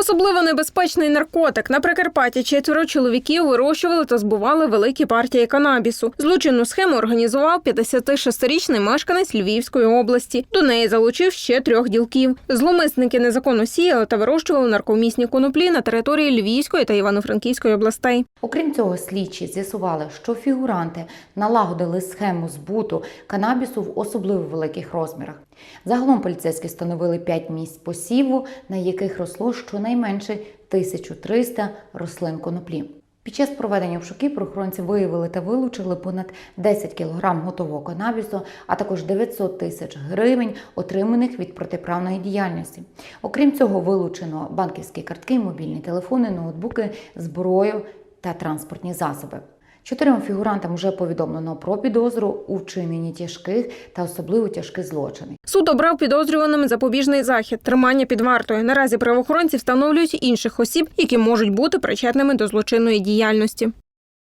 Особливо небезпечний наркотик. На Прикарпатті четверо чоловіків вирощували та збували великі партії канабісу. Злочинну схему організував 56-річний мешканець Львівської області. До неї залучив ще трьох ділків. Зломисники незаконно сіяли та вирощували наркомісні коноплі на території Львівської та Івано-Франківської областей. Окрім цього, слідчі з'ясували, що фігуранти налагодили схему збуту канабісу в особливо великих розмірах. Загалом поліцейські встановили 5 місць посіву, на яких росло щонайменше 1300 рослин коноплі. Під час проведення обшуків прохоронці виявили та вилучили понад 10 кг готового канабісу, а також 900 тисяч гривень, отриманих від протиправної діяльності. Окрім цього, вилучено банківські картки, мобільні телефони, ноутбуки, зброю та транспортні засоби. Чотирьом фігурантам вже повідомлено про підозру у вчиненні тяжких та особливо тяжких злочинів. Суд обрав підозрюваним запобіжний захід тримання під вартою. Наразі правоохоронці встановлюють інших осіб, які можуть бути причетними до злочинної діяльності.